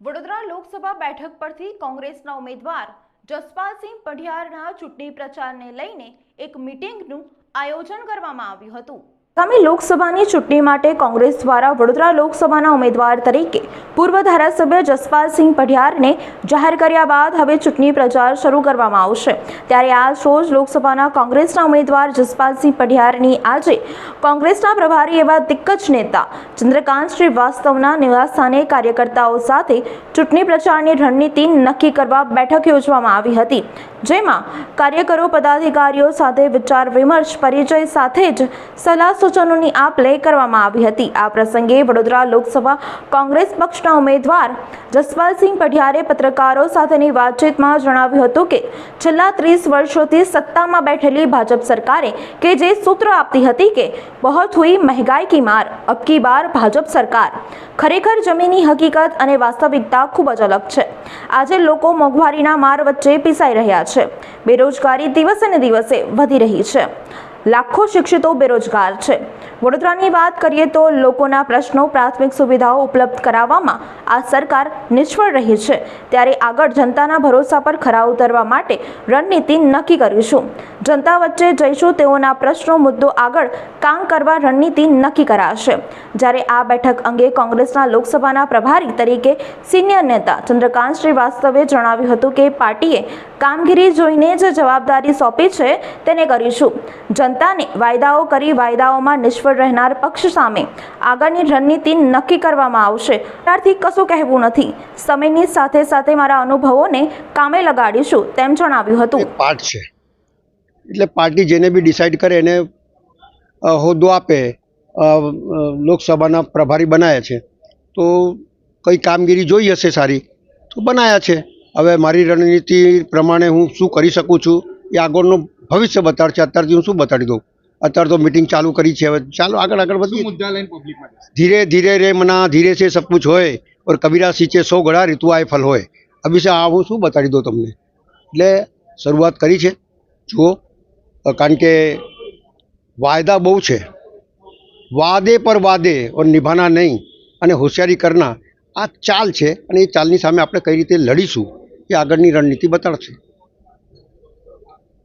વડોદરા લોકસભા બેઠક પરથી કોંગ્રેસના ઉમેદવાર જસપાલસિંહ પઢિયારના ચૂંટણી પ્રચારને લઈને એક મિટિંગનું આયોજન કરવામાં આવ્યું હતું. આગામી લોકસભાની ચૂંટણી માટે કોંગ્રેસ દ્વારા વડોદરા લોકસભાના ઉમેદવાર તરીકે પૂર્વ ધારાસભ્ય જસપાલસિંહ પઢિયારને જાહેર કર્યા બાદ હવે ચૂંટણી પ્રચાર શરૂ કરવામાં આવશે. ત્યારે આજ રોજ લોકસભાના કોંગ્રેસના ઉમેદવાર જસપાલસિંહ પઢિયારની આજે કોંગ્રેસના પ્રભારી એવા દિગ્ગજ નેતા ચંદ્રકાંત શ્રીવાસ્તવના નિવાસસ્થાને કાર્યકર્તાઓ સાથે ચૂંટણી પ્રચારની રણનીતિ નક્કી કરવા બેઠક યોજવામાં આવી હતી. જેમાં કાર્યકરો, પદાધિકારીઓ સાથે વિચાર વિમર્શ, પરિચય સાથે જ સલાહ સૂચનોની આપ લે કરવામાં આવી હતી. આ પ્રસંગે વડોદરા લોકસભા કોંગ્રેસ પક્ષના ઉમેદવાર જસપાલસિંહ પઢિયારે પત્રકારો સાથેની વાતચીતમાં જણાવ્યું હતું કે છેલ્લા ત્રીસ વર્ષોથી સત્તામાં બેઠેલી ભાજપ સરકારે કે જે સૂત્ર આપતી હતી કે બહોત હુઈ મહેંગાઈ કી માર અબકી બાર ભાજપ સરકાર ખરેખર જમીની હકીકત અને વાસ્તવિકતા ખૂબ જ અલગ છે. આજે લોકો મોંઘવારીના માર વચ્ચે પીસાઈ રહ્યા છે. બેરોજગારી દિવસે ને દિવસે વધી રહી છે. લાખો શિક્ષિતો બેરોજગાર છે. વડોદરાની વાત કરીએ તો લોકોના પ્રશ્નો, પ્રાથમિક સુવિધાઓ ઉપલબ્ધ કરાવવામાં આ સરકાર નિષ્ફળ રહી છે. ત્યારે આગળ જનતાના ભરોસા પર ખરા ઉતરવા માટે રણનીતિ નક્કી કરીશું. જનતા વચ્ચે જઈશું તેઓના પ્રશ્નો, મુદ્દો આગળ કામ કરવા રણનીતિ નક્કી કરાશે. જ્યારે આ બેઠક અંગે કોંગ્રેસના લોકસભાના પ્રભારી તરીકે સિનિયર નેતા ચંદ્રકાંત શ્રીવાસ્તવે જણાવ્યું હતું કે પાર્ટીએ કામગીરી જોઈને જે જવાબદારી સોંપી છે તેને કરીશું. જનતાને વાયદાઓ કરી વાયદાઓમાં નિષ્ફળ રહેનાર પક્ષ સામે આગળની રણનીતિ નક્કી કરવામાં આવશે. ત્યારથી કશું કહેવું નથી. સમયની સાથે સાથે મારા અનુભવોને કામે લગાડીશું તેમ જણાવ્યું હતું. પાઠ છે. એટલે પાર્ટી જેને બી ડિસાઇડ કરે એને હોદ્દો આપે લોકસભાના પ્રભારી બનાવ્યા છે તો કઈ કામગીરી જોઈ હશે સારી? તો બનાવ્યા છે. હવે મારી રણનીતિ પ્રમાણે હું શું કરી શકું છું એ આગળનું ભવિષ્ય બતાડશે. અત્યારથી હું શું બતાડી દઉં? અત્યારે તો મિટિંગ ચાલુ કરી છે. હવે ચાલો આગળ આગળ વધીએ. મુદ્દા લઈને પબ્લિકમાં ધીરે ધીરે રે મના ધીરે છે સબ કુછ હોય ઓર કબીરા સિંચે સો ઘડા ઋતુ આય ફલ હોય. અભિષા આ હું શું બતાડી દઉં તમને? એટલે શરૂઆત કરી છે. જુઓ કારણ કે વાયદા બહુ છે. વાદે પર વાદે ઓર નિભાના નહીં અને હોશિયારી કરના આ ચાલ છે અને એ ચાલની સામે આપણે કઈ રીતે લડીશું? એ આગળની રણનીતિ બતાડશે.